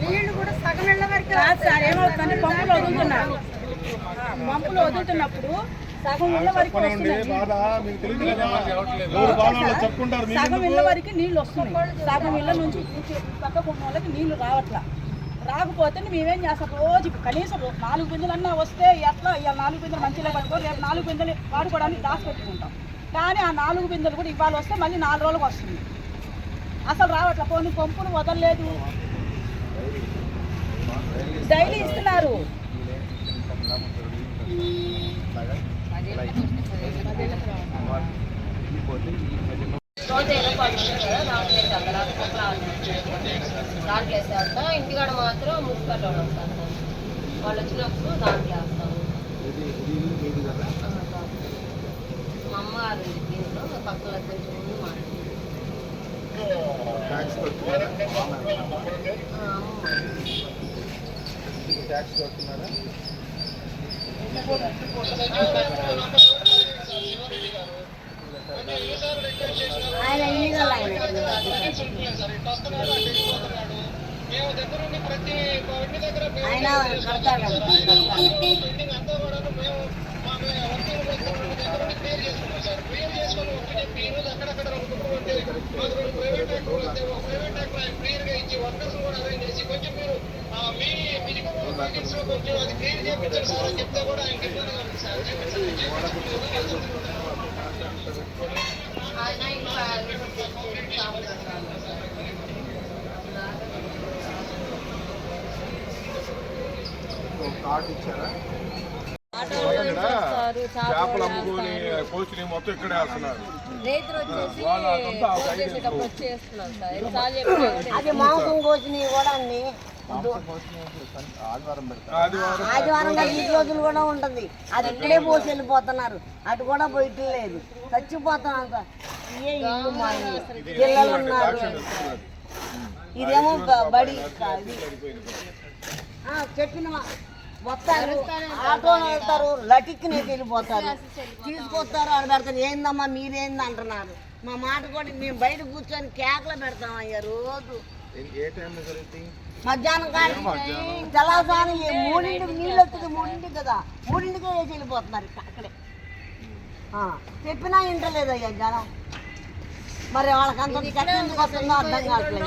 నీళ్ళు కూడా సగం ఇళ్ళ వరకు కాదు సార్ ఏమవుతుంది పంపులు వదులుతున్నారు. పంపులు వదులుతున్నప్పుడు సగం ఇళ్ళ వరకు సగం ఇళ్ళ వరకు నీళ్ళు వస్తున్నాయి. సగం ఇళ్ళ నుంచి పక్కకు ఉన్న వాళ్ళకి నీళ్ళు రావట్లా. రాకపోతే మేమేం చేస్తాం? రోజు కనీసం నాలుగు బిందెలన్నా వస్తే ఎట్లా ఇవాళ నాలుగు బిందెలు మంచిగా పడుకో రేపు నాలుగు బిందెలు వాడుకోవడానికి దాచి పెట్టుకుంటాం కానీ ఆ నాలుగు బిందెలు కూడా ఇవాళ వస్తే మళ్ళీ నాలుగు రోజులకు వస్తుంది. అసలు రావట్లా పోనీ పంపులు వదలలేదు డైలీ ఇస్తున్నారు దాంట్లో వేసేస్తాం ఇంటికాడ మాత్రం వస్తాం వాళ్ళు వచ్చినప్పుడు దాంట్లో వేస్తాము. మా అమ్మగారు దీంట్లో పక్కన కొంచెం మాట్లాడుతుంది అమ్మ ట్యాక్స్ కడుతున్నారా? ఆయన ఇల్లీగల్ ఆయన. ఆయన కడతాడు. ఆయన ఇంకా కార్డు ఇచ్చారా ఆటో ఇక్కడ వస్తారు చేపలు అమ్ముకొని కోచుని మొత్తం ఇక్కడే వేస్తున్నారు. రైతులు వచ్చేసి వాళ్ళంతా ఆ ఫోన్ చేసేటప్పుడు వచ్చి చేస్తున్నాం సార్. ఎన్నిసార్లు చెప్పినా ఒకటే. అది మాంసం కోసినవి కూడా అన్ని ఆదివారం ఈ రోజులు కూడా ఉంటుంది అది ఇక్కడే పోసి వెళ్ళిపోతున్నారు అటు కూడా. ఏ ఇల్లు మా ఇల్లు. పిల్లలు ఉన్నారు ఇదేమో బడి చెప్పిన వస్తారు ఆటో వెళ్తారు లటిక్కి వెళ్ళిపోతారు. తీసుకొస్తారు అని పెడతారు. ఏందమ్మా మీరేంది అంటున్నారు? మా మాట కూడా మేము బయట కూర్చొని కేకలు పెడతాం అయ్యా రోజు. ఏ టైంలో జరుగుతుంది మధ్యాహ్నం కానీ మూడింటికి నీళ్ళు వస్తుంది మూడింటికి కదా మూడింటికి వేసి వెళ్ళిపోతున్నారు అక్కడే చెప్పినా వింటలేదు అయ్యా జనం మరి వాళ్ళకి అంత కట్ట ఎందుకు వస్తుందో అర్థం కావట్లేదు